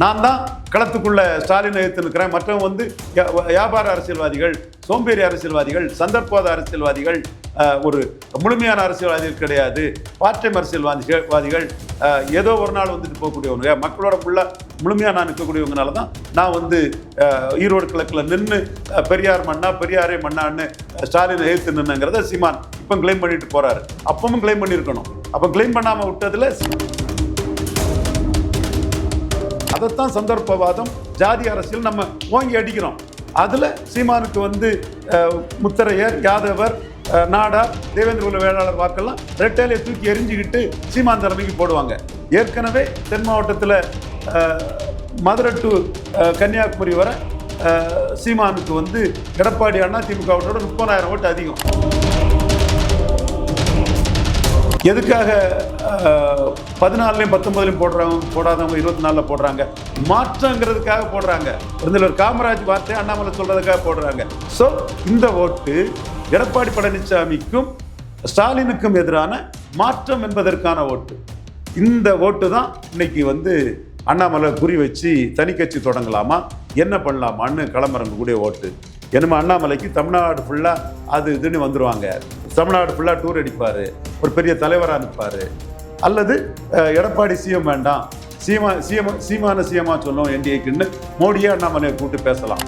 நான் தான் களத்துக்குள்ள ஸ்டாலின் எதிர்த்து நிற்கிறேன் மற்றவங்க வந்து வியாபார அரசியல்வாதிகள் சோம்பேறி அரசியல்வாதிகள் சந்தர்ப்பவாத அரசியல்வாதிகள் ஒரு முழுமையான அரசியல்வாதிகள் கிடையாது. பார்ட் டைம் அரசியல்வாதிகள் வாதிகள் ஏதோ ஒரு நாள் வந்துட்டு போகக்கூடியவங்க. மக்களோட ஃபுல்லாக முழுமையாக நான் நிற்கக்கூடியவங்கனால தான் நான் வந்து ஈரோடு கிழக்கில் நின்று பெரியார் மண்ணா பெரியாரே மண்ணான்னு ஸ்டாலின் எதிர்த்து நின்னுங்கிறத சீமான் இப்போ கிளைம் பண்ணிட்டு போறாரு. அப்பவும் கிளைம் பண்ணியிருக்கணும். அப்போ கிளைம் பண்ணாமல் விட்டதுல அதைத்தான் சந்தர்ப்பவாதம். ஜாதி அரசியல் நம்ம ஓங்கி அடிக்கிறோம். அதில் சீமானுக்கு வந்து முத்தரையர் யாதவர் நாடா நாடார் தேவேந்திர குல வேளாளர் வாக்கெல்லாம் ரெட்டையிலே தூக்கி எரிஞ்சுக்கிட்டு சீமான் தலைமைக்கு போடுவாங்க. ஏற்கனவே தென் மாவட்டத்தில் மதுரை டு கன்னியாகுமரி வர சீமானுக்கு வந்து எடப்பாடி அண்ணா திமுகவோட முப்பதாயிரம் ஓட்டு அதிகம். எதுக்காக பதினாலுலையும் பத்தொன்பதுலையும் போடுறவங்க போடாதவங்க இருபத்தி நாலில் போடுறாங்க. மாற்றங்கிறதுக்காக போடுறாங்க. ஒரு காமராஜ் வார்த்தை அண்ணாமலை சொல்கிறதுக்காக போடுறாங்க. ஸோ இந்த ஓட்டு எடப்பாடி பழனிசாமிக்கும் ஸ்டாலினுக்கும் எதிரான மாற்றம் என்பதற்கான ஓட்டு. இந்த ஓட்டு தான் இன்னைக்கு வந்து அண்ணாமலை குறி வச்சு தனி கட்சி தொடங்கலாமா என்ன பண்ணலாமான்னு களமிறங்கக்கூடிய ஓட்டு. என்னமோ அண்ணாமலைக்கு தமிழ்நாடு ஃபுல்லாக அது இதுன்னு வந்துருவாங்க. தமிழ்நாடு ஃபுல்லாக டூர் அடிப்பார். ஒரு பெரிய தலைவராக நிற்பார் அல்லது எடப்பாடி சிஎம் வேண்டாம். சீமா சிஎம் சீமான சிஎமா சொல்லும் என்டிஏக்குன்னு மோடியே அண்ணாமலையை கூப்பிட்டு பேசலாம்.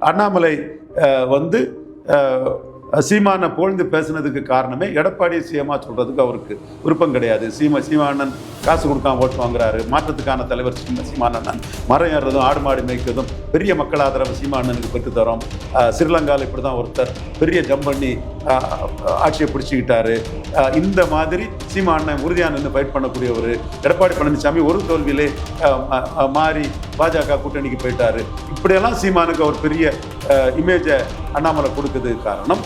அண்ணாமலை வந்து அஹ், சீமானை புகழ்ந்து பேசுனதுக்கு காரணமே எடப்பாடி சீமா சொல்றதுக்கு அவருக்கு விருப்பம் கிடையாது. சீமா சீமானன் காசு கொடுக்காம ஓட்டு வாங்குறாரு. மாற்றத்துக்கான தலைவர் சீமா சீமானன் மரம் ஏறுறதும் ஆடு மாடு மேய்க்கிறதும் பெரிய மக்கள் ஆதரவு சீமானனுக்கு பெற்று தரோம். அஹ், ஸ்ரீலங்காவில் இப்படி தான் ஒருத்தர் பெரிய ஜம் பண்ணி ஆட்சியை பிடிச்சிக்கிட்டாரு. இந்த மாதிரி சீமானன் உறுதியாக நின்று ஃபைட் பண்ணக்கூடியவர் எடப்பாடி பழனிசாமி ஒரு தோல்வியிலே மாறி பாஜக கூட்டணிக்கு போயிட்டாரு. இப்படியெல்லாம் சீமானுக்கு ஒரு பெரிய இமேஜை அண்ணாமலை கொடுக்குது காரணம்.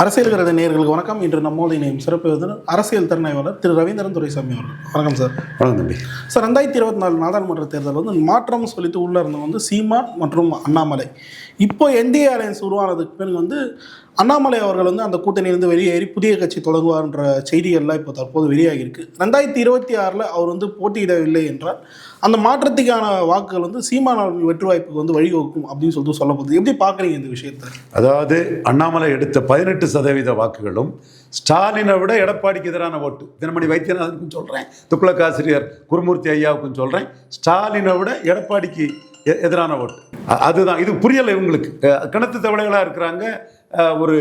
அரசியல் கருத நேயர்களுக்கு வணக்கம். இன்று நம்மோடு இணையும் சிறப்பு விருந்தினர் அரசியல் திறனாய்வாளர் திரு ரவீந்திரன் துரைசாமி அவர்கள். வணக்கம் சார். வணக்கம் தம்பி. சார் ரெண்டாயிரத்தி இருபத்தி நாலு நாடாளுமன்ற தேர்தல் வந்து மாற்றம் சொல்லிட்டு உள்ள இருந்தவங்க வந்து சீமான் மற்றும் அண்ணாமலை. இப்போ என்டிஏ அலையன்ஸ் உருவானதுக்கு பிறகு வந்து அண்ணாமலை அவர்கள் வந்து அந்த கூட்டணியிலிருந்து வெளியேறி புதிய கட்சி தொடங்குவார்ன்ற செய்திகள்லாம் இப்போ தற்போது வெளியாகி இருக்கு ரெண்டாயிரத்தி இருபத்தி ஆறில் அவர் வந்து போட்டியிடவில்லை என்றால் அந்த மாற்றத்துக்கான வாக்குகள் வந்து சீமான வெற்றி வாய்ப்புக்கு வந்து வழிவகுக்கும் அப்படின்னு சொல்லிட்டு சொல்லப்படுது எப்படி பார்க்குறீங்க இந்த விஷயத்தை? அதாவது அண்ணாமலை எடுத்த பதினெட்டு சதவீத வாக்குகளும் ஸ்டாலினை விட எடப்பாடிக்கு எதிரான ஓட்டு. தினமணி வைத்தியநாதனுக்கும் சொல்கிறேன் துக்ளக்காசிரியர் குருமூர்த்தி ஐயாவுக்கும் சொல்கிறேன் ஸ்டாலினை விட எடப்பாடிக்கு எ- எதிரான ஓட்டு. அதுதான். இது புரியலை இவங்களுக்கு. கிணத்து தவளைகளாக இருக்கிறாங்க ஒரு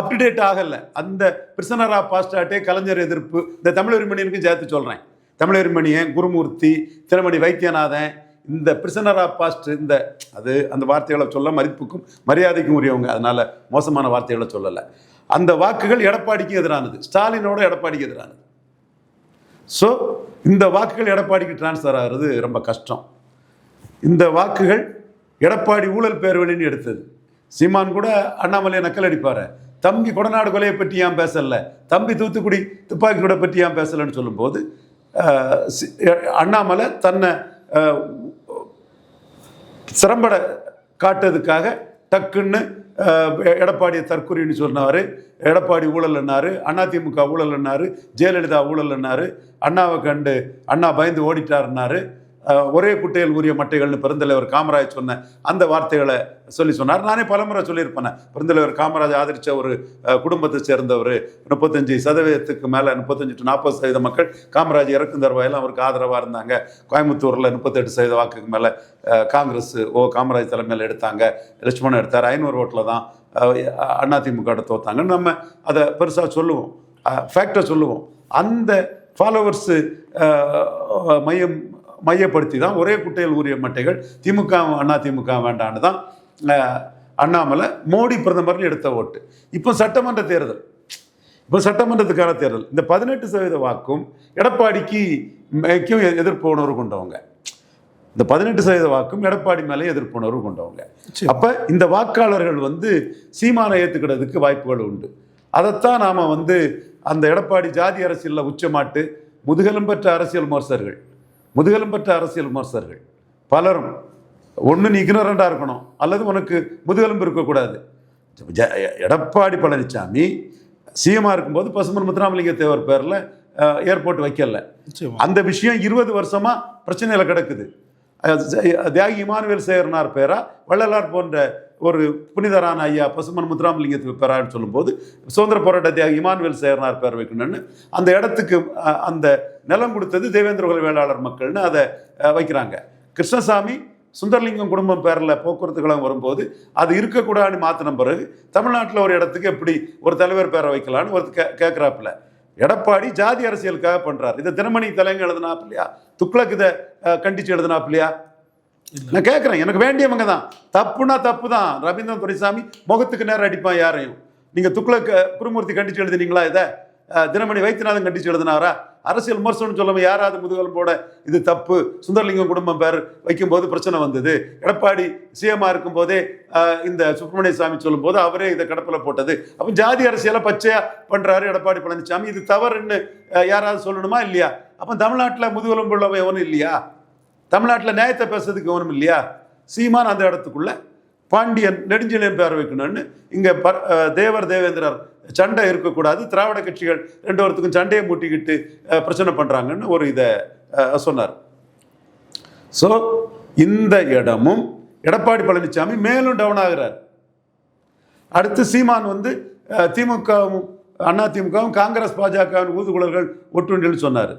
அப்டுடேட் ஆகலை. அந்த பிரிசனரா பாஸ்டாட்டே கலைஞர் எதிர்ப்பு இந்த தமிழ் உரிமணியனுக்கும் சேர்த்து சொல்கிறேன் தமிழ் உரிமணியன் குருமூர்த்தி திருமணி வைத்தியநாதன் இந்த பிரிசனர் ஆஃப் பாஸ்ட் இந்த அது அந்த வார்த்தைகளை சொல்ல மதிப்புக்கும் மரியாதைக்கும் உரியவங்க. அதனால மோசமான வார்த்தைகளை சொல்லலை. அந்த வாக்குகள் எடப்பாடிக்கு எதிரானது. ஸ்டாலினோட எடப்பாடிக்கு எதிரானது. ஸோ இந்த வாக்குகள் எடப்பாடிக்கு டிரான்ஸ்ஃபர் ஆகிறது ரொம்ப கஷ்டம். இந்த வாக்குகள் எடப்பாடி ஊழல் பேர்வழின்னு எடுத்தது. சீமான் கூட அண்ணாமலையை நக்கல் அடிப்பார். தம்பி கொடநாடு கொலையை பற்றி ஏன் பேசல? தம்பி தூத்துக்குடி துப்பாக்கி கூட பற்றி ஏன் பேசலைன்னு சொல்லும்போது சி- அண்ணாமலை தன்னை சிரம்பட சிறம்பட காட்டுறதுக்காக டக்குன்னு எடப்பாடியை தற்கொலைன்னு சொன்னார். எடப்பாடி ஊழல்னாரு அதிமுக ஊழல்னாரு ஜெயலலிதா ஊழல்னாரு அண்ணாவை கண்டு அண்ணா பயந்து ஓடிட்டாருன்னாரு. ஒரே குட்டையில் உரிய மட்டைகள்னு பெருந்தலைவர் காமராஜ் சொன்ன அந்த வார்த்தைகளை சொல்லி சொன்னார். நானே பலமுறை சொல்லியிருப்பேன். பெருந்தலைவர் காமராஜ் ஆதரித்த ஒரு குடும்பத்தை சேர்ந்தவர் முப்பத்தஞ்சு சதவீதத்துக்கு மேலே முப்பத்தஞ்சு டு நாற்பது சதவீத மக்கள் காமராஜ் இறக்கும் தருவாயெல்லாம் அவருக்கு ஆதரவாக இருந்தாங்க. கோயம்புத்தூரில் முப்பத்தெட்டு சதவீத வாக்குக்கு மேலே காங்கிரஸ் ஓ காமராஜ் தலைமையில் எடுத்தாங்க. லட்சுமணன் எடுத்தார். ஐநூறு ஓட்டில் தான் அதிமுக தோத்தாங்கன்னு நம்ம அதை பெருசாக சொல்லுவோம். ஃபேக்டை சொல்லுவோம். அந்த ஃபாலோவர்ஸு மையம் மையப்படுத்தி தான் ஒரே குட்டையில் ஊறிய மட்டைகள் திமுக அண்ணா திமுக வேண்டான்னு தான் அண்ணாமலை மோடி பிரதமர்னு எடுத்த ஓட்டு. இப்போ சட்டமன்ற தேர்தல். இப்போ சட்டமன்றத்துக்கான தேர்தல். இந்த பதினெட்டு சதவீத வாக்கும் எடப்பாடிக்கு எதிர்ப்பு உணர்வு கொண்டவங்க. இந்த பதினெட்டு சதவீத வாக்கும் எடப்பாடி மேலே எதிர்ப்பு உணர்வு கொண்டவங்க. அப்ப இந்த வாக்காளர்கள் வந்து சீமானை ஏத்துக்கிறதுக்கு வாய்ப்புகள் உண்டு. அதைத்தான் நாம வந்து அந்த எடப்பாடி ஜாதி அரசியல்ல உச்சமாட்டு முதுகெலும் பெற்ற அரசியல் விமர்சகர்கள் முதுகெலும் பெற்ற அரசியல் விமர்சகர்கள். பலரும் ஒன்று நீ இக்னரண்டாக இருக்கணும். அல்லது உனக்கு முதுகெலும்பு இருக்கக்கூடாது. எடப்பாடி பழனிசாமி சிஎம்மாக இருக்கும்போது பசுமன் முத்துராமலிங்க தேவர் பேரில் ஏர்போர்ட் வைக்கல. அந்த விஷயம் இருபது வருஷமா பிரச்சனையில கிடக்குது. தியாகி இமானுவேல் சேகரனார் பேரா வள்ளலார் போன்ற ஒரு புனிதரான ஐயா பசுமன் முத்துராமலிங்கத்துக்கு பெறான்னு சொல்லும்போது சுதந்திர போராட்ட தியாக இமானுவேல் சேகரனார் பேர் வைக்கணும்னு அந்த இடத்துக்கு அந்த நிலம் கொடுத்தது தேவேந்திரகுல வேளாளர் மக்கள்னு அதை வைக்கிறாங்க. கிருஷ்ணசாமி சுந்தரலிங்கம் குடும்பம் பேரில் போக்குவரத்து கழகம் வரும்போது அது இருக்கக்கூடாதுன்னு மாற்றின பிறகு தமிழ்நாட்டில் ஒரு இடத்துக்கு எப்படி ஒரு தலைவர் பேரை வைக்கலான்னு ஒரு கே கேட்குறாப்புல எடப்பாடி ஜாதி அரசியலுக்காக பண்ணுறாரு இதை தினமணி தலைங்க எழுதினாப்லையா துக்ளக் இதை அஹ், கண்டிச்சு எழுதினாப்லையா நான் கேட்குறேன் எனக்கு வேண்டியவங்க தான். தப்புனா தப்பு தான். ரவீந்திரன் துரைசாமி முகத்துக்கு நேரம் அடிப்பான் யாரையும். நீங்கள் துக்ளக் குருமூர்த்தி கண்டிச்சு எழுதுனீங்களா இதை? தினமணி வைத்தியநாதன் கண்டிச்சு எழுதினாரா? அரசியல் விமர்சனம் சொல்லாமல் யாராவது முதுகெலும்போட இது தப்பு. சுந்தரலிங்கம் குடும்பம் பேர் வைக்கும்போது பிரச்சனை வந்தது. எடப்பாடி சிஎம்மாக இருக்கும்போதே இந்த சுப்பிரமணிய சாமி சொல்லும்போது அவரே இதை கடப்பில் போட்டது. அப்போ ஜாதி அரசியலை பச்சையாக பண்ணுறாரு எடப்பாடி பழனிசாமி இது தவறுன்னு யாராவது சொல்லணுமா இல்லையா? அப்போ தமிழ்நாட்டில் முதுகெலும்பு உள்ளவன் எவனும் இல்லையா? தமிழ்நாட்டில் நியாயத்தை பேசுறதுக்கு கவனம் இல்லையா? சீமான் அந்த இடத்துக்குள்ள பாண்டியன் நெடுஞ்செழியன் பேர் வைக்கணும்னு இங்கே ப தேவர் தேவேந்திரர் சண்டை இருக்கக்கூடாது. திராவிட கட்சிகள் ரெண்டு பேர்த்துக்கும் சண்டையை மூட்டிக்கிட்டு பிரச்சனை பண்ணுறாங்கன்னு ஒரு இதை சொன்னார். ஸோ இந்த இடமும் எடப்பாடி பழனிசாமி மேலும் டவுன் ஆகிறார். அடுத்து சீமான் வந்து திமுகவும் அண்ணா திமுகவும் காங்கிரஸ் பாஜகவின் ஊதுகுழல்கள் ஒட்டுண்டில் சொன்னார்.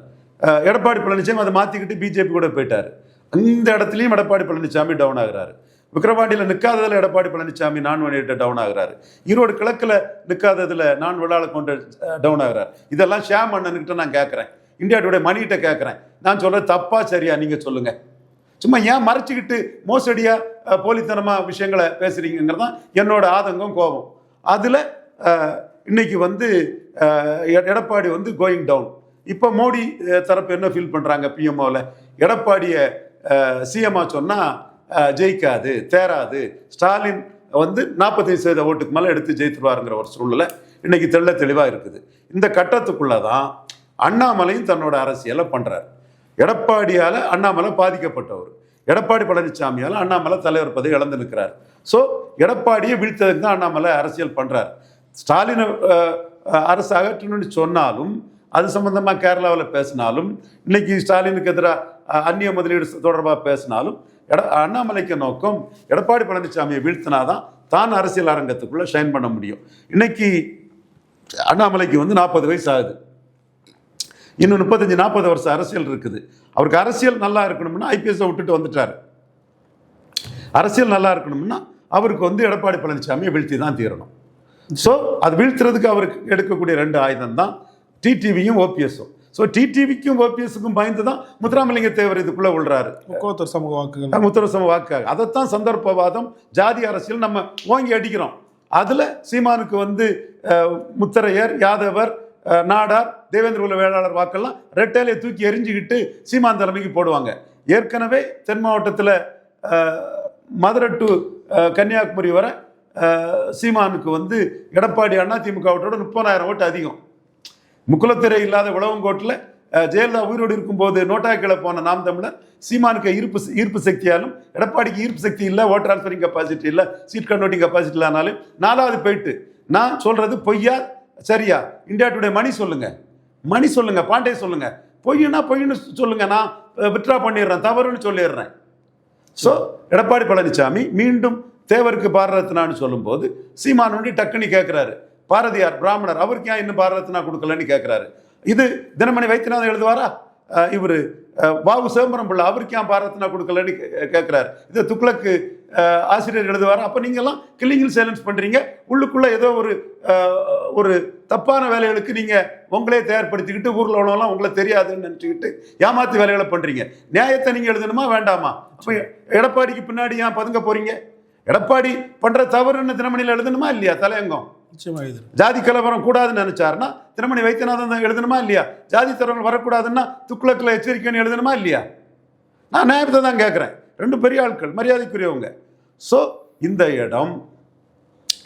எடப்பாடி பழனிசாமி அதை மாற்றிக்கிட்டு பிஜேபி கூட போயிட்டார். அந்த இடத்துலையும் எடப்பாடி பழனிசாமி டவுன் ஆகிறாரு. விக்கிரவாண்டியில் நிற்காததில் எடப்பாடி பழனிசாமி நான் வழியிட்ட டவுன் ஆகிறாரு. ஈரோடு கிழக்கில் நிற்காததில் நான் விழால கொண்டு டவுன் ஆகிறார். இதெல்லாம் ஷியாம் அண்ணன்கிட்ட நான் கேட்குறேன் இந்தியா டுடே மணிகிட்ட கேட்குறேன் நான் சொல்கிறேன் தப்பா சரியா? நீங்கள் சொல்லுங்கள் சும்மா ஏன் மறைச்சிக்கிட்டு மோசடியாக போலித்தனமாக விஷயங்களை பேசுகிறீங்கிறது தான் என்னோட ஆதங்கம் கோபம். அதில் இன்னைக்கு வந்து எடப்பாடி வந்து கோயிங் டவுன் இப்போ மோடி தரப்பு என்ன ஃபீல் பண்ணுறாங்க பிஎம்ஓவில் எடப்பாடியை சிஎம்ஆ சொன்னால் ஜெயிக்காது தேராது. ஸ்டாலின் வந்து நாற்பத்தைந்து சதவீத ஓட்டுக்கு மேலே எடுத்து ஜெயித்துருவாருங்கிற ஒரு சூழ்நிலை இன்னைக்கு தெள்ள தெளிவாக இருக்குது. இந்த கட்டத்துக்குள்ளே தான் அண்ணாமலையும் தன்னோட அரசியலை பண்ணுறாரு எடப்பாடியால் அண்ணாமலை பாதிக்கப்பட்டவர். எடப்பாடி பழனிசாமியால் அண்ணாமலை தலைவர் பதவி இழந்து நிற்கிறார். ஸோ எடப்பாடியை வீழ்த்ததுக்கு தான் அண்ணாமலை அரசியல் பண்ணுறார் ஸ்டாலினை அரசு அகற்றணும்னு சொன்னாலும் அது சம்பந்தமாக கேரளாவில் பேசினாலும் இன்னைக்கு ஸ்டாலினுக்கு எதிராக அந்நிய முதலீடு தொடர்பாக பேசினாலும் எட அண்ணாமலைக்கு நோக்கம் எடப்பாடி பழனிசாமியை வீழ்த்தினாதான் தான் அரசியல் அரங்கத்துக்குள்ளே ஷைன் பண்ண முடியும். இன்னைக்கு அண்ணாமலைக்கு வந்து நாற்பது வயசு ஆகுது. இன்னும் முப்பத்தஞ்சு நாற்பது வருஷம் அரசியல் இருக்குது. அவருக்கு அரசியல் நல்லா இருக்கணும்னா ஐபிஎஸ்ஸை விட்டுட்டு வந்துட்டார். அரசியல் நல்லா இருக்கணும்னா அவருக்கு வந்து எடப்பாடி பழனிசாமியை வீழ்த்தி தான் தீரணும். ஸோ அது வீழ்த்துறதுக்கு அவருக்கு எடுக்கக்கூடிய ரெண்டு ஆயுதம் தான் டிடிவியும் ஓபிஎஸும் ஸோ டிடிவிக்கும் ஓபிஎஸ்க்கும் பயந்து தான் முத்துராமலிங்க தேவர் இதுக்குள்ளே விழுறாரு முக்கோத்தர் சமூக வாக்குகள். முத்தரசம வாக்காக அதைத்தான் சந்தர்ப்பவாதம் ஜாதி அரசியல் நம்ம ஓங்கி அடிக்கிறோம். அதில் சீமானுக்கு வந்து முத்தரையர் யாதவர் நாடார் தேவேந்திர குல வேளாளர் வாக்கெல்லாம் ரெட்டையிலே தூக்கி எரிஞ்சுக்கிட்டு சீமான் தலைமைக்கு போடுவாங்க. ஏற்கனவே தென் மாவட்டத்தில் மதுரை டு கன்னியாகுமரி வரை சீமானுக்கு வந்து எடப்பாடி அண்ணா திமுக ஓட்டோட முப்பதாயிரம் ஓட்டு அதிகம். முக்குலத்திரை இல்லாத உழவங்கோட்டில் ஜெயலலிதா உயிரோடு இருக்கும்போது நோட்டாக்கில போன நாம் தமிழர் சீமானுக்கு ஈர்ப்பு ஈர்ப்பு சக்தியாலும் எடப்பாடிக்கு ஈர்ப்பு சக்தி இல்லை ஓட் டிரான்ஸ்ஃபரிங் கெப்பாசிட்டி இல்லை சீட் கன்வெர்ட்டிங் கெப்பாசிட்டி இல்லைனாலும் நாலாவது போயிட்டு நான் சொல்றது பொய்யா சரியா? இந்தியா டுடே மணி சொல்லுங்க. மணி சொல்லுங்க பாண்டே சொல்லுங்க. பொய்யுன்னா பொய்னு சொல்லுங்க நான் வித்ரா பண்ணிடுறேன் தவறுன்னு சொல்லிடுறேன். ஸோ எடப்பாடி பழனிசாமி மீண்டும் தேவருக்கு பாரரத்னான்னு சொல்லும்போது சீமான் டக்குன்னு கேட்குறாரு பாரதியார் பிராமணர் அவருக்கு ஏன் இன்னும் பாரரத்னா கொடுக்கலன்னு கேட்குறாரு இது தினமணி வைத்தியநாதன் எழுதுவாரா? இவர் பாபு சிதம்பரம் பிள்ளை அவருக்கு ஏன் பாரரத்னா கொடுக்கலன்னு கேட்குறாரு இதை துக்ளக்கு ஆசிரியர் எழுதுவார்? அப்போ நீங்கள்லாம் கில்லிங்கில் சைலன்ஸ் பண்ணுறீங்க உள்ளுக்குள்ளே ஏதோ ஒரு ஒரு தப்பான வேலைகளுக்கு நீங்கள் உங்களே தயார்படுத்திக்கிட்டு ஊரில் உள்ளவங்களாம் உங்களை தெரியாதுன்னு நினச்சிக்கிட்டு ஏமாத்து வேலைகளை பண்ணுறீங்க நியாயத்தை நீங்கள் எழுதணுமா வேண்டாமா? அப்போ எடப்பாடிக்கு பின்னாடி ஏன் பதுங்க போகிறீங்க எடப்பாடி பண்ணுற தவறுன்னு தினமணியில் எழுதணுமா இல்லையா தலையங்கம்? ஜாதி கலவரம் கூடாதுன்னு நினைச்சாருன்னா திருமணி வைத்தியநாதன் தான் எழுதணுமா இல்லையா? ஜாதி தரவர்கள் வரக்கூடாதுன்னா துக்ளக்கில் எச்சரிக்கைன்னு எழுதணுமா இல்லையா? நான் நியாயத்தை தான் கேட்குறேன் ரெண்டு பெரிய ஆட்கள் மரியாதைக்குரியவங்க. ஸோ இந்த இடம்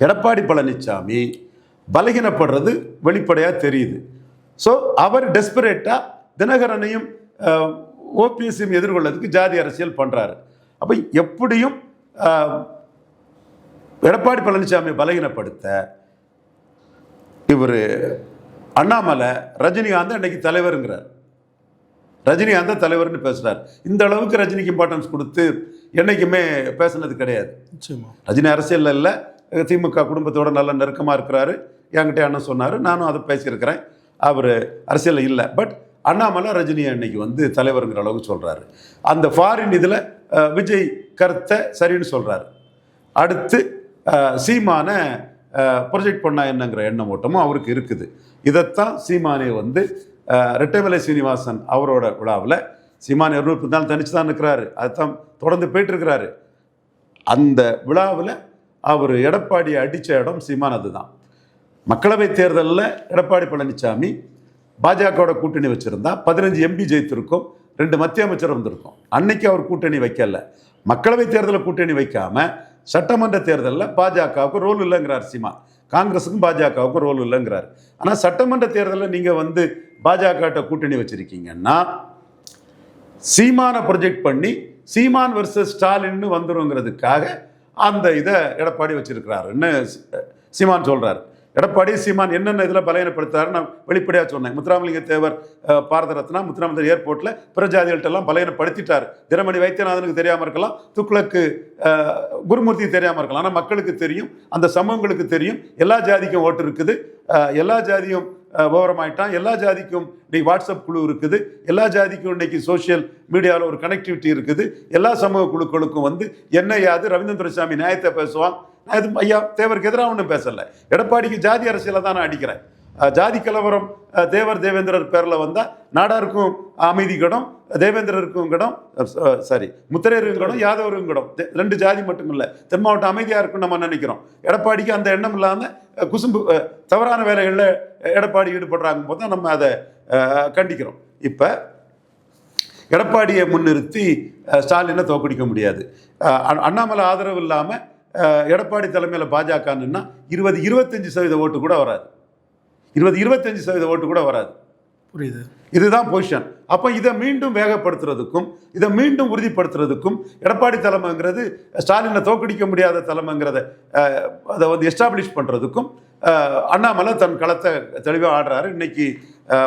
எடப்பாடி பழனிசாமி பலகீனப்படுறது வெளிப்படையாக தெரியுது. ஸோ அவர் டெஸ்பரேட்டாக தினகரனையும் ஓபிஎஸ்ஸையும் எதிர்கொள்ளதுக்கு ஜாதி அரசியல் பண்ணுறாரு அப்போ எப்படியும் எடப்பாடி பழனிசாமி பலகீனப்படுத்த இவர் அண்ணாமலை ரஜினிகாந்த் இன்னைக்கு தலைவருங்கிறார். ரஜினிகாந்த் தலைவர்னு பேசுறார். இந்த அளவுக்கு ரஜினிக்கு இம்பார்ட்டன்ஸ் கொடுத்து என்னைக்குமே பேசுனது கிடையாது. ரஜினி அரசியலில் இல்லை திமுக குடும்பத்தோட நல்ல நெருக்கமாக இருக்கிறாரு. என்கிட்ட அண்ணன் சொன்னார் நானும் அதை பேசியிருக்கிறேன். அவர் அரசியலில் இல்லை பட் அண்ணாமலை ரஜினி அன்னைக்கு வந்து தலைவருங்கிற அளவுக்கு சொல்கிறாரு அந்த ஃபாரின் இதில் விஜய் கருத்தை சரின்னு சொல்கிறாரு அடுத்து சீமானை ப்ரொஜெக்ட் பண்ணா என்னங்கிற எண்ணம் ஓட்டமும் அவருக்கு இருக்குது. இதைத்தான் சீமானே வந்து ரெட்டைமலை சீனிவாசன் அவரோட விழாவில் சீமான் இருநூறு நாள் தனிச்சு தான் இருக்கிறாரு அதுதான் தொடர்ந்து போயிட்டு இருக்கிறாரு அந்த விழாவில் அவர் எடப்பாடியை அடித்த இடம் சீமான் அதுதான். மக்களவை தேர்தலில் எடப்பாடி பழனிசாமி பாஜகவோட கூட்டணி வச்சுருந்தா பதினஞ்சு எம்பி ஜெயித்திருக்கும் ரெண்டு மத்திய அமைச்சர் வந்திருக்கும். அன்னைக்கு அவர் கூட்டணி வைக்கல. மக்களவை தேர்தலில் கூட்டணி வைக்காம சட்டமன்ற தேர்தலில் பாஜகவுக்கு ரோல் இல்லைங்கிறார் சீமா. காங்கிரஸுக்கும் பாஜகவுக்கும் ரோல் இல்லைங்கிறார். ஆனால் சட்டமன்ற தேர்தலில் நீங்கள் வந்து பாஜகட்ட கூட்டணி வச்சுருக்கீங்கன்னா சீமானை ப்ரொஜெக்ட் பண்ணி சீமான் வர்சஸ் ஸ்டாலின்னு வந்துருங்கிறதுக்காக அந்த இதை எடப்பாடி வச்சிருக்கிறாருன்னு சீமான் சொல்கிறாரு எடப்பாடி சீமான் என்னென்ன இதில் பலையனப்படுத்தாரு நான் வெளிப்படையாக சொன்னேன். முத்துராமலிங்க தேவர் பாரத ரத்னா முத்துராமலிங்க ஏர்போர்ட்டில் பிரஜாதிகள்ட்டெல்லாம் பலையனப்படுத்திட்டார் தினமணி வைத்தியநாதனுக்கு தெரியாமல் இருக்கலாம் துக்ளக்கு குருமூர்த்தி தெரியாமல் இருக்கலாம். ஆனால் மக்களுக்கு தெரியும் அந்த சமூகங்களுக்கு தெரியும். எல்லா ஜாதிக்கும் ஓட்டு இருக்குது. எல்லா ஜாதியும் விவரமாயிட்டான். எல்லா ஜாதிக்கும் இன்னைக்கு வாட்ஸ்அப் குழு இருக்குது. எல்லா ஜாதிக்கும் இன்னைக்கு சோசியல் மீடியாவில் ஒரு கனெக்டிவிட்டி இருக்குது. எல்லா சமூக குழுக்களுக்கும் வந்து என்ன யாது ரவீந்திர துரைசாமி நியாயத்தை பேசுவான். நான் ஐயா தேவருக்கு எதிராக ஒன்றும் பேசலை. எடப்பாடிக்கு ஜாதி அரசியலை தான் நான் அடிக்கிறேன். ஜாதி கலவரம் தேவர் தேவேந்திரர் பேரில் வந்தால் நாடாருக்கும் அமைதி கடம் தேவேந்திரருக்கும் கடம் சாரி முத்திரையருக்கும் கடம் யாதவருக்கும் கடம். ரெண்டு ஜாதி மட்டும் இல்லை தென் மாவட்டம் அமைதியாக இருக்கும்னு நம்ம நினைக்கிறோம். எடப்பாடிக்கு அந்த எண்ணம் இல்லாமல் குசும்பு தவறான வேலைகளில் எடப்பாடி ஈடுபடுறாங்க போது தான் நம்ம அதை கண்டிக்கிறோம். இப்போ எடப்பாடியை முன்னிறுத்தி ஸ்டாலினை தோக்கடிக்க முடியாது. அண்ணாமலை ஆதரவு இல்லாமல் எடப்பாடி தலைமையில் பாஜகன்னா இருபது இருபத்தஞ்சு சதவீத ஓட்டு கூட வராது. இருபது இருபத்தஞ்சு சதவீத ஓட்டு கூட வராது. புரியுது. இதுதான் பொசிஷன் அப்போ இதை மீண்டும் வேகப்படுத்துறதுக்கும் இதை மீண்டும் உறுதிப்படுத்துறதுக்கும் எடப்பாடி தலைமைங்கிறது ஸ்டாலினை தோக்கடிக்க முடியாத தலைமைங்கிறத அதை வந்து எஸ்டாப்ளிஷ் பண்ணுறதுக்கும் அண்ணாமலை தன் களத்தை தெளிவாக ஆடுறாரு. இன்னைக்கு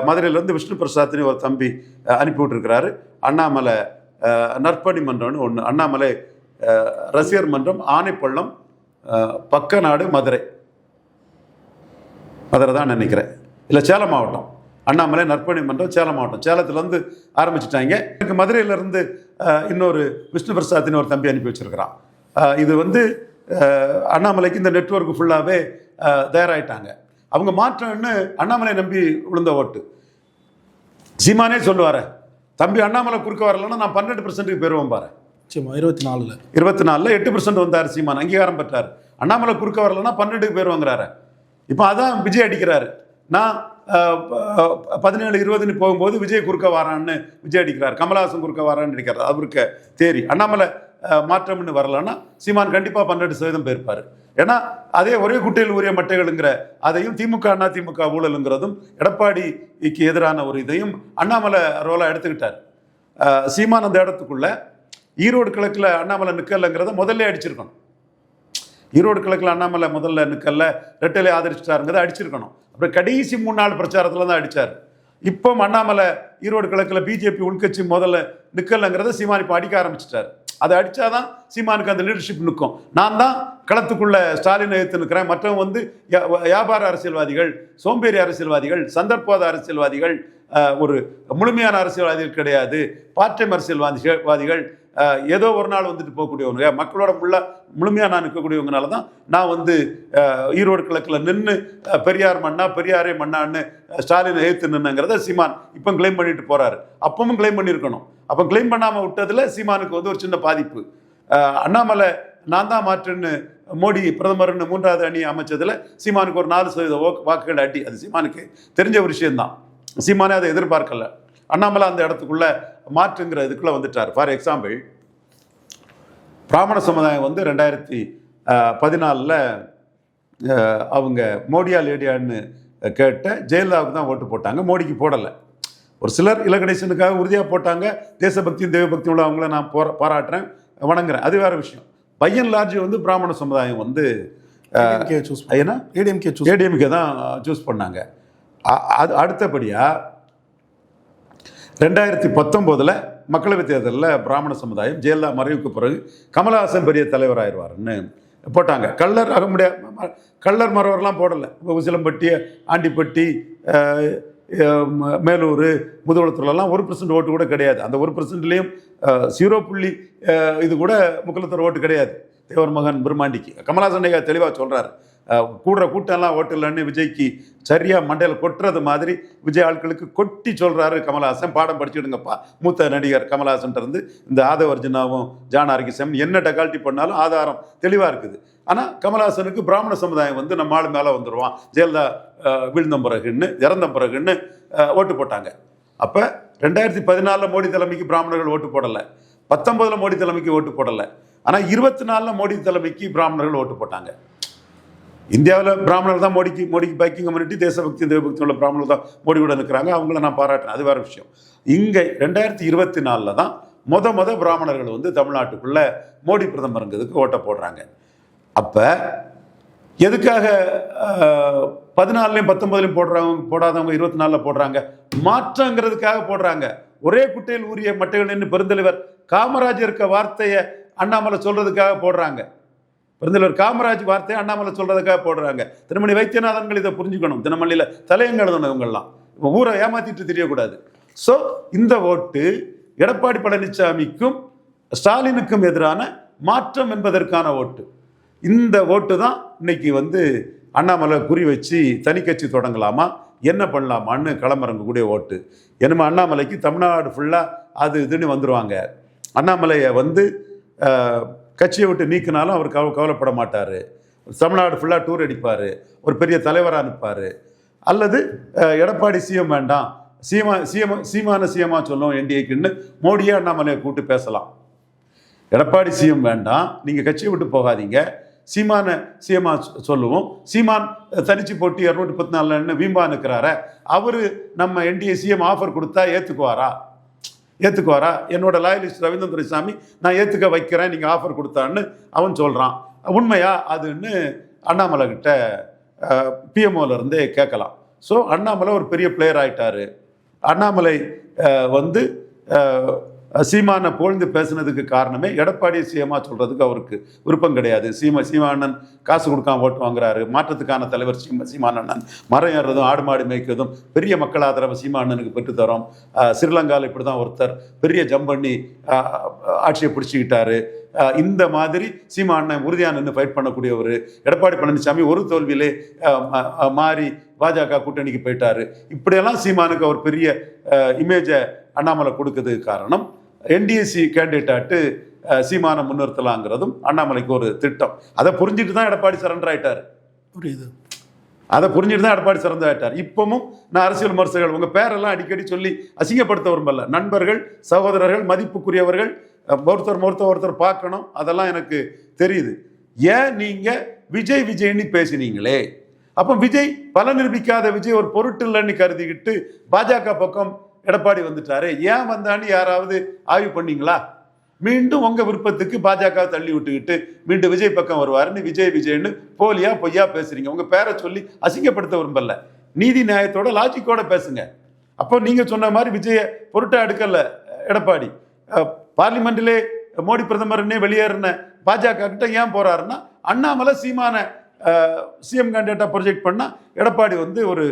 மதுரையிலேருந்து விஷ்ணு பிரசாத்னு ஒரு தம்பி அனுப்பி விட்டுருக்கிறாரு. அண்ணாமலை நற்பணி மன்றம்னு ஒன்று அண்ணாமலை ரசிகர் மன்றம் ஆனைப்பள்ளம் பக்கநாடு மதுரை. மதுரை தான் நினைக்கிறேன். இல்லை சேலம் மாவட்டம். அண்ணாமலை நற்பணி மன்றம் சேலம் மாவட்டம். சேலத்துலேருந்து ஆரம்பிச்சிட்டாங்க. எனக்கு மதுரையிலேருந்து இன்னொரு விஷ்ணு பிரசாத்னு ஒரு தம்பி அனுப்பி வச்சிருக்கிறான். இது வந்து அண்ணாமலைக்கு இந்த நெட்வொர்க் ஃபுல்லாகவே தயாராயிட்டாங்க. அவங்க மாற்றம்னு அண்ணாமலை நம்பி விழுந்த ஓட்டு. சீமானே சொல்லுவார தம்பி அண்ணாமலை குறுக்க வரலன்னா நான் பன்னெண்டு பர்சன்ட்டுக்கு பெறுவேன் பாரு. நிச்சயமா இருபத்தி நாலில். இருபத்தி நாலில் எட்டு பர்சன்ட் வந்தார் சீமான் அங்கீகாரம் பெற்றார். அண்ணாமலை குறுக்க வரலன்னா பன்னெண்டுக்கு பேர் வாங்குறாரு இப்போ அதான் விஜய் அடிக்கிறாரு. நான் பதினேழு இருபதுன்னு போகும்போது விஜய் குறுக்க வாரான்னு விஜய் அடிக்கிறார். கமலஹாசன் குறுக்க வாரான்னு அடிக்கிறார். அவருக்கு தேரி. அண்ணாமலை மாற்றம்னு வரலன்னா சீமான் கண்டிப்பாக பன்னெண்டு சதவீதம் போயிருப்பார். ஏன்னா அதே ஒரே குட்டையில் உரிய மட்டைகளுங்கிற அதையும் திமுக அண்ணா திமுக ஊழலுங்கிறதும் எடப்பாடிக்கு எதிரான ஒரு இதையும் அண்ணாமலை ரோலாக எடுத்துக்கிட்டார். சீமான் அந்த இடத்துக்குள்ள ஈரோடு கிழக்கில் அண்ணாமலை நிற்கலைங்கிறத முதல்ல அடிச்சிருக்கணும். ஈரோடு கிழக்கில் அண்ணாமலை முதல்ல நிற்கல ரெட்டலை ஆதரிச்சிட்டாருங்கிறத அடிச்சிருக்கணும். அப்புறம் கடைசி மூணு நாள் பிரச்சாரத்தில் தான் அடித்தார் இப்போ அண்ணாமலை ஈரோடு கிழக்கில் பிஜேபி உள்கட்சி முதல்ல நிற்கலைங்கிறத சீமான் இப்போ அடிக்க ஆரம்பிச்சிட்டார். அதை அடித்தாதான் சீமானுக்கு அந்த லீடர்ஷிப் நிற்கும் நான் தான் களத்துக்குள்ள ஸ்டாலினை எடுத்து நிற்கிறேன் மற்றவங்க வந்து யா- வியாபார அரசியல்வாதிகள் சோம்பேறி அரசியல்வாதிகள் சந்தர்ப்பவாத அரசியல்வாதிகள் ஒரு முழுமையான அரசியல்வாதிகள் கிடையாது. பார்ட் டைம் அரசியல்வாதிகள் வாதிகள் ஏதோ ஒரு நாள் வந்துட்டு போகக்கூடியவங்க. மக்களோட முள்ள முழுமையாக நான் நிற்கக்கூடியவங்கனால தான் நான் வந்து ஈரோடு கிழக்கில் நின்று பெரியார் மண்ணா பெரியாரே மண்ணான்னு ஸ்டாலின் ஸ்டாலினை எதிர்த்து நின்னுங்கிறத சீமான் இப்போ கிளைம் பண்ணிட்டு போகிறாரு அப்பவும் கிளைம் பண்ணியிருக்கணும். அப்போ கிளைம் பண்ணாமல் விட்டதில் சீமானுக்கு வந்து ஒரு சின்ன பாதிப்பு. அண்ணாமலை நான் தான் மாற்றுன்னு மோடி பிரதமர்னு மூன்றாவது அணி அமைச்சதில் சீமானுக்கு ஒரு நாலு சதவீத வாக்குகள் அடி. அது சீமானுக்கு தெரிஞ்ச ஒரு விஷயம்தான். சீமானே அதை எதிர்பார்க்கல. அண்ணாமலை அந்த இடத்துக்குள்ள மாற்றுங்கிற இதுக்குள்ள வந்துட்டார். ஃபார் எக்ஸாம்பிள் பிராமண சமுதாயம் வந்து ரெண்டாயிரத்தி பதினாலில் அவங்க மோடியா லேடியான்னு கேட்ட ஜெயலலிதாவுக்கு தான் ஓட்டு போட்டாங்க. மோடிக்கு போடலை. ஒரு சிலர் இலகணேசனுக்காக உறுதியாக போட்டாங்க. தேசபக்தியும் தெய்வபக்தியும் உள்ளவங்கள நான் போற பாராட்டுறேன் வணங்குறேன். அது வேற விஷயம். பையன் லார்ஜ் வந்து பிராமண சமுதாயம் வந்து ஏடிஎம்கே சூஸ் ஏன்னா ஏடிஎம்கே சூஸ் ஏடிஎம்கே தான் சூஸ் பண்ணாங்க. அது அடுத்தபடியாக ரெண்டாயிரத்தி பத்தொம்போதில் மக்களவைத் தேர்தலில் பிராமண சமுதாயம் ஜெயலலிதா மறைவுக்கு பிறகு கமலஹாசன் பெரிய தலைவராயிருவாருன்னு போட்டாங்க. கள்ளர் அகமுடைய கள்ளர் மறவர்லாம் போடலை. இப்போ உசிலம்பட்டி ஆண்டிப்பட்டி மேலூர் முதுகுளத்தூர்லாம் ஒரு பர்சன்ட் ஓட்டு கூட கிடையாது. அந்த ஒரு பர்சன்ட்லேயும் ஜீரோ புள்ளி இது கூட முக்குளத்தூர் ஓட்டு கிடையாது. தேவர் மகன் பிரம்மாண்டிக்கு. கமலாசன் ஐயா தெளிவாக சொல்கிறார் கூடுற கூட்டம்லாம் ஓட்டு இல்லைன்னு விஜய்க்கு சரியாக மண்டையில் கொட்டுறது மாதிரி விஜய் ஆட்களுக்கு கொட்டி சொல்கிறாரு கமல்ஹாசன். பாடம் படிச்சுடுங்கப்பா மூத்த நடிகர் கமலஹாசன் இருந்து இந்த ஆதவ அர்ஜுனாவும் ஜான் ஆர்கிசம் என்ன டெகால்ட்டி பண்ணாலும் ஆதாரம் தெளிவாக இருக்குது. ஆனால் கமல்ஹாசனுக்கு பிராமண சமுதாயம் வந்து நம்ம ஆள் மேலே வந்துடுவான் ஜெயலலிதா அஹ், வீழ்ந்த பிறகுன்னு இறந்த பிறகுன்னு ஓட்டு போட்டாங்க. அப்போ ரெண்டாயிரத்தி பதினாலில் மோடி தலைமைக்கு பிராமணர்கள் ஓட்டு போடலை. பத்தொன்பதில் மோடி தலைமைக்கு ஓட்டு போடலை. ஆனால் இருபத்தி நாலில் மோடி தலைமைக்கு பிராமணர்கள் ஓட்டு போட்டாங்க. இந்தியாவில் பிராமணர் தான் மோடிக்கு மோடிக்கு பைக்கிங் கம்யூனிட்டி தேசபக்தி தேவபக்தி உள்ள பிராமணர் தான் மோடி கூட நிற்கிறாங்க அவங்கள நான் பாராட்டுறேன். அது வேறு விஷயம். இங்கே ரெண்டாயிரத்தி இருபத்தி நாலில் தான் மொத மொத பிராமணர்கள் வந்து தமிழ்நாட்டுக்குள்ளே மோடி பிரதமருங்கிறதுக்கு ஓட்டை போடுறாங்க. அப்போ எதுக்காக பதினாலுலையும் பத்தொன்பதுலையும் போடுறவங்க போடாதவங்க இருபத்தி நாலில் போடுறாங்க? மாற்றங்கிறதுக்காக போடுறாங்க. ஒரே குட்டையில் ஊறிய மட்டைகள் பெருந்தலைவர் காமராஜர் இருக்க வார்த்தையை அண்ணாமலை சொல்கிறதுக்காக போடுறாங்க. பெருந்தலைவர் காமராஜ் வார்த்தையை அண்ணாமலை சொல்றதுக்காக போடுறாங்க. திருமணி வைத்தியநாதன்கள் இதை புரிஞ்சுக்கணும். தினமணியில் தலையங்க இப்போ ஊரை ஏமாத்திட்டு தெரியக்கூடாது. ஸோ இந்த ஓட்டு எடப்பாடி பழனிசாமிக்கும் ஸ்டாலினுக்கும் எதிரான மாற்றம் என்பதற்கான ஓட்டு. இந்த ஓட்டு தான் இன்னைக்கு வந்து அண்ணாமலை குறி வச்சு தனி கட்சி தொடங்கலாமா? என்ன பண்ணலாமான்னு களமிறங்கக்கூடிய ஓட்டு. என்னமோ அண்ணாமலைக்கு தமிழ்நாடு ஃபுல்லாக அது இதுன்னு வந்துடுவாங்க அண்ணாமலையை வந்து கட்சியை விட்டு நீக்கினாலும் அவர் கவ கவலைப்பட மாட்டார். தமிழ்நாடு ஃபுல்லாக டூர் அடிப்பார். ஒரு பெரிய தலைவராக அனுப்பார் அல்லது எடப்பாடி சிஎம் வேண்டாம். சீமா சிஎம் சீமான சிஎம்மா சொல்லும் என்டிஏக்குன்னு மோடியே அண்ணாமலையை கூப்பிட்டு பேசலாம். எடப்பாடி சிஎம் வேண்டாம். நீங்கள் கட்சியை விட்டு போகாதீங்க. சீமான சிஎம்மா சொல்லுவோம். சீமான் தனிச்சு போட்டு இரநூத்தி பத்து நாலுன்னு வீம்பா நிற்கிறார அவர் நம்ம என்டிஏ சிஎம் ஆஃபர் கொடுத்தா ஏற்றுக்குவாரா ஏற்றுக்குவாரா என்னோட லாயலிஸ்ட் ரவீந்திரன் துரைசாமி நான் ஏற்றுக்க வைக்கிறேன் நீங்கள் ஆஃபர் கொடுத்தான்னு அவன் சொல்கிறான் உண்மையா? அதுன்னு அண்ணாமலை கிட்ட பிஎம்ஓலருந்தே கேட்கலாம். ஸோ அண்ணாமலை ஒரு பெரிய பிளேயர் ஆகிட்டார் அண்ணாமலை வந்து சீமானை போழ்ந்து பேசுனதுக்கு காரணமே எடப்பாடி சிஎம்மா சொல்றதுக்கு அவருக்கு விருப்பம் கிடையாது. சீமா சீமானன் காசு கொடுக்காம ஓட்டு வாங்குறாரு. மாற்றத்துக்கான தலைவர் சீமா சீமானண்ணன் மரம் ஏறுறதும் ஆடு மாடு மேய்க்கிறதும் பெரிய மக்கள் ஆதரவை சீமானனுக்கு பெற்றுத்தரோம். அஹ், ஸ்ரீலங்காவில் இப்படி தான் ஒருத்தர் பெரிய ஜம்ப் பண்ணி ஆட்சியை பிடிச்சிக்கிட்டாரு. இந்த மாதிரி சீமா அண்ணன் உறுதியாக நின்று ஃபைட் பண்ணக்கூடியவர் எடப்பாடி பழனிசாமி ஒரு தோல்வியிலே மாறி பாஜக கூட்டணிக்கு போயிட்டாரு. இப்படியெல்லாம் சீமானுக்கு அவர் பெரிய இமேஜை அண்ணாமலை கொடுக்கறதுக்கு காரணம். என்டிஎஸ்சி கேண்டிடேட்டாட்டு சீமானை முன்னிறுத்தலாங்கிறதும் அண்ணாமலைக்கு ஒரு திட்டம். அதை புரிஞ்சுட்டு தான் எடப்பாடி சரண்டர் ஆயிட்டார். புரியுது. அதை புரிஞ்சுட்டு தான் எடப்பாடி சிறந்து ஆயிட்டார். இப்பவும் நான் அரசியல் விமர்சகர்கள் உங்க பேரெல்லாம் அடிக்கடி சொல்லி அசிங்கப்படுத்த விரும்பல. நண்பர்கள் சகோதரர்கள் மதிப்புக்குரியவர்கள் ஒருத்தர் ஒருத்தர் ஒருத்தர் பார்க்கணும். அதெல்லாம் எனக்கு தெரியுது. ஏன் நீங்க விஜய் விஜய்னு பேசினீங்களே? அப்போ விஜய் பல நிரூபிக்காத விஜய் ஒரு பொருட்டு இல்லைன்னு கருதிக்கிட்டு பாஜக பக்கம் எடப்பாடி வந்துட்டாரு. ஏன் வந்தான்னு யாராவது ஆய்வு பண்ணீங்களா? மீண்டும் உங்க விருப்பத்துக்கு பாஜக தள்ளி விட்டுக்கிட்டு மீண்டும் விஜய் பக்கம் வருவாருன்னு விஜய் விஜய்னு போலியா பொய்யா பேசுறீங்க. உங்க பேரை சொல்லி அசிங்கப்படுத்த விரும்பல. நீதி நியாயத்தோட லாஜிக்கோட பேசுங்க. அப்போ நீங்க சொன்ன மாதிரி விஜய பொருட்டா எடுக்கல எடப்பாடி. அஹ், பார்லிமெண்ட்டிலே மோடி பிரதமர்னே வெளியேறின பாஜக கிட்ட ஏன் போறாருன்னா அண்ணாமலை சீமான சிஎம் கேண்டிடேட்டாக ப்ரொஜெக்ட் பண்ணால் எடப்பாடி வந்து ஒரு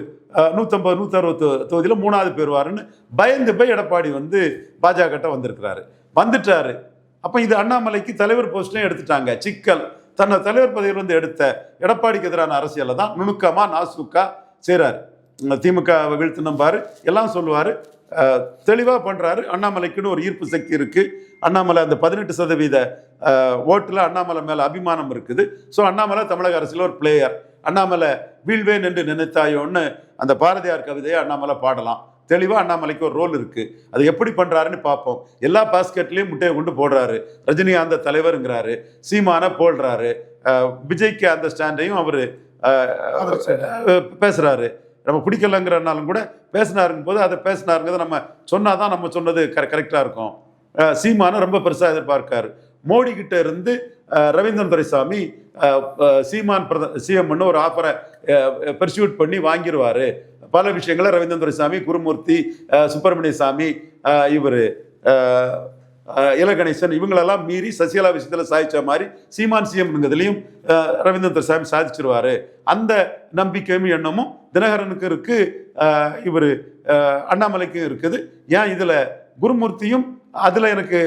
நூற்றம்பது நூற்றறுபது தொகுதியில் மூணாவது பெறுவாருன்னு பயந்து போய் எடப்பாடி வந்து பாஜக வந்திருக்கிறாரு. வந்துட்டாரு. அப்போ இது அண்ணாமலைக்கு தலைவர் போஸ்ட்லையும் எடுத்துட்டாங்க. சிக்கல். தன்னை தலைவர் பதவியிலிருந்து எடுத்த எடப்பாடிக்கு எதிரான அரசியலை தான் நுணுக்கமாக நாசுக்கா செய்கிறாரு திமுக வீழ்த்தினம் பாரு எல்லாம் சொல்லுவார். தெளிவாக பண்ணுறாரு அண்ணாமலைக்குன்னு ஒரு ஈர்ப்பு சக்தி இருக்குது அண்ணாமலை அந்த பதினெட்டு சதவீத ஓட்டில் அண்ணாமலை மேலே அபிமானம் இருக்குது. ஸோ அண்ணாமலை தமிழக அரசியல் ஒரு பிளேயர் அண்ணாமலை வீழ்வேன் என்று நினைத்தாயோன்னு அந்த பாரதியார் கவிதையை அண்ணாமலை பாடலாம். தெளிவாக அண்ணாமலைக்கு ஒரு ரோல் இருக்குது அது எப்படி பண்ணுறாருன்னு பார்ப்போம். எல்லா பாஸ்கெட்லேயும் முட்டையை கொண்டு போடுறாரு. ரஜினிகாந்த தலைவருங்கிறாரு. சீமான போடுறாரு. விஜய்க்கு அந்த ஸ்டாண்டையும் அவர் பேசுகிறாரு நம்ம பிடிக்கலங்கிறனாலும் கூட பேசினாருங்க போது அதை பேசினாருங்கிறத நம்ம சொன்னால் தான் நம்ம சொன்னது கர கரெக்டாக இருக்கும். அஹ், சீமானை ரொம்ப பெருசாக எதிர்பார்க்காரு. மோடி கிட்ட இருந்து ரவீந்திரன் துரைசாமி சீமான் பிரத சிஎம்னு ஒரு ஆஃபரை பெர்சியூட் பண்ணி வாங்கிடுவார் பல விஷயங்களை ரவீந்திரன் துரைசாமி குருமூர்த்தி சுப்பிரமணிய சாமி இவர் இலகணேசன் இவங்களெல்லாம் மீறி சசிகலா விஷயத்தில் சாதிச்ச மாதிரி சீமான் சிஎம்ங்கிறதுலையும் ரவீந்திர துரைசாமி சாதிச்சிருவார். அந்த நம்பிக்கையும் எண்ணமும் தினகரனுக்கு இருக்கு. இவர் அண்ணாமலைக்கும் இருக்குது. ஏன் இதில் குருமூர்த்தியும் அதில் எனக்கு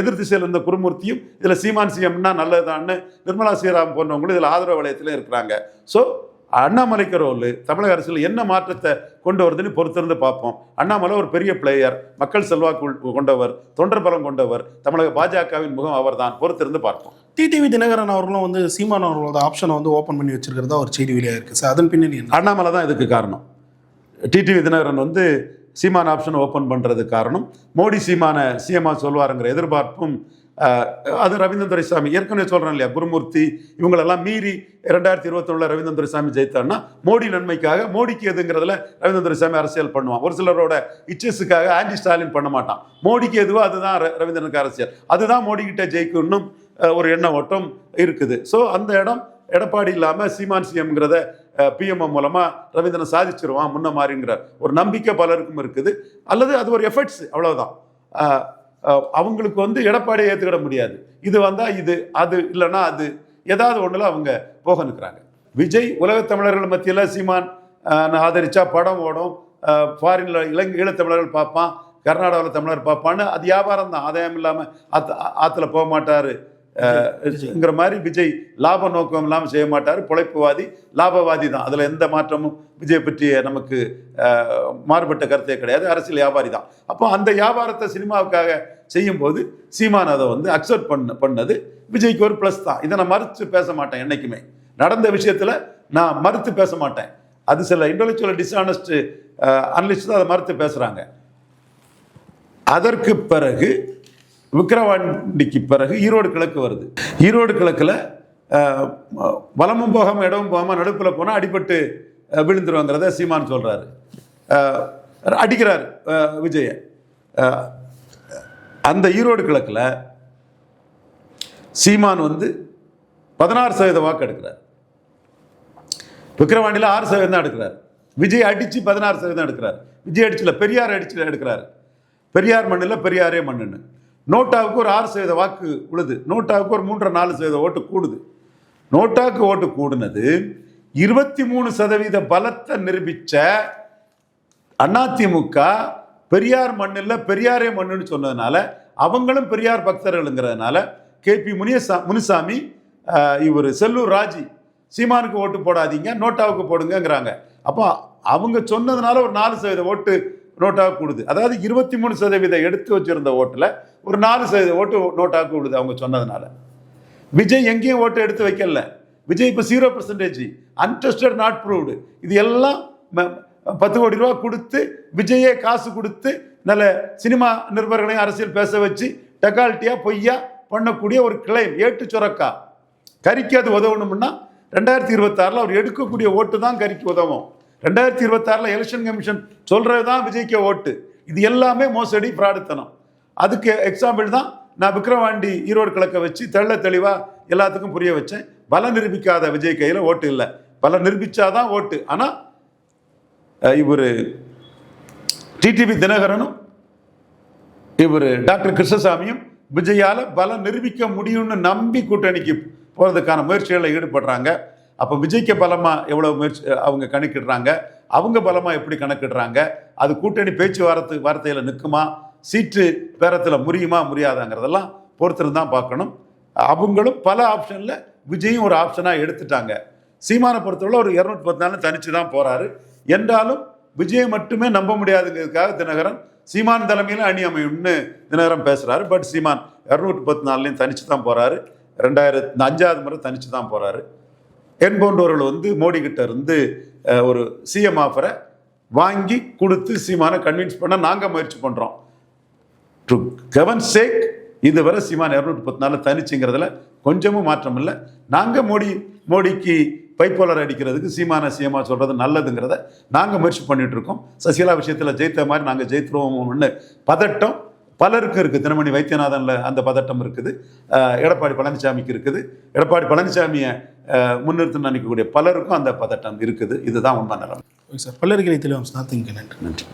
எதிர் திசையில் இருந்த குருமூர்த்தியும் இதில் சீமான் சிஎம்னா நல்லதுதான்னு நிர்மலா சீராம் போன்றவங்களும் இதில் ஆதரவு வலயத்தில் இருக்கிறாங்க. ஸோ அண்ணாமலைக்கு ரோல் தமிழக அரசியல் என்ன மாற்றத்தை கொண்டு வருதுன்னு பொறுத்திருந்து பார்ப்போம். அண்ணாமலை ஒரு பெரிய பிளேயர் மக்கள் செல்வாக்கு கொண்டவர் தொண்டர் பலம் கொண்டவர் தமிழக பாஜகவின் முகம் அவர்தான். பொறுத்திருந்து பார்ப்போம். டிடிவி தினகரன் அவர்களும் வந்து சீமான் அவர்களோட ஆப்ஷனை வந்து ஓப்பன் பண்ணி வச்சிருக்கிறதா ஒரு செய்தி வெளியாக இருக்குது சார் அதன் பின்னணி அண்ணாமலை தான் இதுக்கு காரணம். டிடிவி தினகரன் வந்து சீமான் ஆப்ஷன் ஓப்பன் பண்ணுறது காரணம். மோடி சீமான சிஎம்மா சொல்வாருங்கிற எதிர்பார்ப்பும் அது ரவீந்திரன் துரைசாமி ஏற்கனவே சொல்கிறேன் இல்லையா குருமூர்த்தி இவங்களெல்லாம் மீறி ரெண்டாயிரத்தி இருபத்தொன்னில் ரவீந்திரன் துரைசாமி ஜெயித்தான்னா மோடி நன்மைக்காக மோடிக்கு எதுங்கிறதுல ரவீந்திரன் துரைசாமி அரசியல் பண்ணுவான். ஒரு சிலரோட இச்சஸுக்காக ஆன்டி ஸ்டாலின் பண்ண மாட்டான். மோடிக்கு எதுவோ அதுதான் ர- ரவீந்திரனுக்கு அரசியல். அதுதான் மோடிக்கிட்ட ஜெயிக்கணும் ஒரு எண்ண ஓட்டம் இருக்குது. ஸோ அந்த இடம் எடப்பாடி இல்லாமல் சீமான் சிஎம்ங்கிறத பிஎம்ஓ மூலமாக ரவீந்திரன் சாதிச்சிருவான் முன்ன மாதிரிங்கிற ஒரு நம்பிக்கை பலருக்கும் இருக்குது. அல்லது அது ஒரு எஃபர்ட்ஸ் அவ்வளோதான் அவங்களுக்கு வந்து எடப்பாடியை ஏற்றுக்கிட முடியாது. இது வந்தால் இது அது இல்லைன்னா அது. ஏதாவது ஒன்றில் அவங்க போக நிற்கிறாங்க விஜய் உலகத் தமிழர்கள் மத்தியில் சீமான் அஹ், ஆதரிச்சா படம் ஓடும். ஃபாரினில் இலங்கை ஈழத்தமிழர்கள் பார்ப்பான். கர்நாடகாவில் தமிழர் பார்ப்பான்னு. அது வியாபாரம் தான் ஆதாயம் இல்லாமல் ஆத் ஆற்றுல போக மாட்டார் ங்கிற மாதிரி விஜய் லாப நோக்கம் இல்லாமல் செய்ய மாட்டார். பிழைப்புவாதி லாபவாதி தான். அதில் எந்த மாற்றமும் விஜய் பற்றிய நமக்கு மாறுபட்ட கருத்தே கிடையாது. அரசியல் வியாபாரி தான். அப்போ அந்த வியாபாரத்தை சினிமாவுக்காக செய்யும்போது சீமான் அதை வந்து அக்செப்ட் பண்ண பண்ணது. விஜய்க்கு ஒரு ப்ளஸ் தான். இதை நான் மறுத்து பேச மாட்டேன் என்னைக்குமே. நடந்த விஷயத்தில் நான் மறுத்து பேச மாட்டேன். அது சில இன்டெலெக்சுவல் டிஸ்ஆனஸ்ட் அனலிஸ்ட் தான் அதை மறுத்து பேசுகிறாங்க அதற்கு பிறகு விக்கிரவாண்டிக்கு பிறகு ஈரோடு கிழக்கு வருது. ஈரோடு கிழக்கில் வலமும் போகாமல் இடமும் போகாமல் நடுப்பில் போனால் அடிபட்டு விழுந்துருவாங்கிறத சீமான் சொல்கிறாரு அடிக்கிறார் விஜய. அந்த ஈரோடு கிழக்கில் சீமான் வந்து பதினாறு சதவீத வாக்கு எடுக்கிறார். விக்கிரவாண்டியில் ஆறு சதவீதம் தான் எடுக்கிறார். விஜய் அடித்து பதினாறு சதவீதம் எடுக்கிறார். விஜய் அடிச்சில் பெரியார் அடிச்சு எடுக்கிறார். பெரியார் மண்ணில் பெரியாரே மண்ணுன்னு. நோட்டாவுக்கு ஒரு ஆறு சதவீத வாக்கு உழுது நோட்டாவுக்கு ஒரு மூன்றரை நாலு சதவீத ஓட்டு கூடுது. நோட்டாவுக்கு ஓட்டு கூடுனது இருபத்தி மூணு சதவீத பலத்தை நிரூபித்த அதிமுக பெரியார் மண்ணில் பெரியாரே மண்ணுன்னு சொன்னதுனால அவங்களும் பெரியார் பக்தர்களுங்கிறதுனால கே. பி. முனியசா முனுசாமி இவர் செல்லூர் ராஜி சீமானுக்கு ஓட்டு போடாதீங்க நோட்டாவுக்கு போடுங்கிறாங்க அப்போ அவங்க சொன்னதுனால ஒரு நாலு சதவீத ஓட்டு நோட்டாக கூடுது. அதாவது இருபத்தி மூணு சதவீதம் எடுத்து வச்சிருந்த ஓட்டில் ஒரு நாலு சதவீத ஓட்டு நோட்டாக கூடுது அவங்க சொன்னதுனால. விஜய் எங்கேயும் ஓட்டு எடுத்து வைக்கல. விஜய் இப்போ zero percentage untested not proved இது எல்லாம் ம- பத்து கோடி ரூபா கொடுத்து விஜயே காசு கொடுத்து நல்ல சினிமா நிருபர்களையும் அரசியல் பேச வச்சு டெக்கால்ட்டியாக பொய்யா பண்ணக்கூடிய ஒரு கிளைம் ஏட்டு சுரக்கா. கறிக்கு அது உதவணும்னா ரெண்டாயிரத்தி இருபத்தாறில் அவர் எடுக்கக்கூடிய ஓட்டு தான் கறிக்கு உதவும். ரெண்டாயிரத்தி இருபத்தாறில் எலெக்ஷன் கமிஷன் சொல்கிறது தான் விஜய்க்கு ஓட்டு. இது எல்லாமே மோசடி பிராடுத்தனம் அதுக்கு எக்ஸாம்பிள் தான் நான் விக்ரவாண்டி ஈரோடு கிழக்க வச்சு தெள்ள தெளிவாக எல்லாத்துக்கும் புரிய வச்சேன். பலம் நிரூபிக்காத விஜய் கையில் ஓட்டு இல்லை. பலம் நிரூபித்தாதான் ஓட்டு. ஆனால் இவர் டிடிவி தினகரனும் இவர் டாக்டர் கிருஷ்ணசாமியும் விஜயால் பலம் நிரூபிக்க முடியும்னு நம்பி கூட்டணிக்கு போகிறதுக்கான முயற்சிகளில் ஈடுபடுறாங்க. அப்போ விஜய்க்கு பலமாக எவ்வளோ முயற்சி அவங்க கணக்கிடுறாங்க? அவங்க பலமாக எப்படி கணக்கிடுறாங்க? அது கூட்டணி பேச்சுவார்த்தை வார்த்தையில் நிற்குமா சீட்டு பேரத்தில் முடியுமா முடியாதாங்கிறதெல்லாம் பொறுத்திருந்து தான் பார்க்கணும். அவங்களும் பல ஆப்ஷனில் விஜயும் ஒரு ஆப்ஷனாக எடுத்துட்டாங்க. சீமானை பொறுத்தவரை ஒரு இரநூத்தி பத்து நாள் தனிச்சு தான் போகிறாரு என்றாலும் விஜயை மட்டுமே நம்ப முடியாதுங்கிறதுக்காக தினகரன் சீமான் தலைமையில் அணி அமையும்னு தினகரன் பேசுகிறாரு பட் சீமான் இரநூத்தி பத்து நாள்லையும் தனிச்சு தான் போகிறாரு ரெண்டாயிரத்து அஞ்சாவது முறை தனிச்சு தான் போகிறாரு என் போன்றவர்கள் வந்து மோடி கிட்ட இருந்து ஒரு சிஎம் ஆஃபரை வாங்கி கொடுத்து சீமானை கன்வின்ஸ் பண்ண நாங்கள் முயற்சி பண்ணுறோம் டு கவன் சேக் இதுவரை சீமான் இரநூத்தி முப்பத்தி நாலு தனிச்சுங்கிறதுல கொஞ்சமும் மாற்றம் இல்லை. நாங்கள் மோடி மோடிக்கு பைப்போலர் அடிக்கிறதுக்கு சீமான சீமா சொல்கிறது நல்லதுங்கிறத நாங்கள் முயற்சி பண்ணிகிட்ருக்கோம் சசிகலா விஷயத்தில் ஜெயித்த மாதிரி நாங்கள் ஜெயித்துருவோம்னு பதட்டம் பலருக்கு இருக்குது. தினமணி வைத்தியநாதனில் அந்த பதட்டம் இருக்குது. எடப்பாடி பழனிசாமிக்கு இருக்குது. எடப்பாடி பழனிசாமியை அஹ், முன்னிறுத்துன்னு நினைக்கக்கூடிய பலருக்கும் அந்த பதட்டம் இருக்குது. இதுதான் உண்மை நிலைமை. சார். பல்லறிக்கலை தெளிவம் சார் திங்க நன்றி. நன்றி.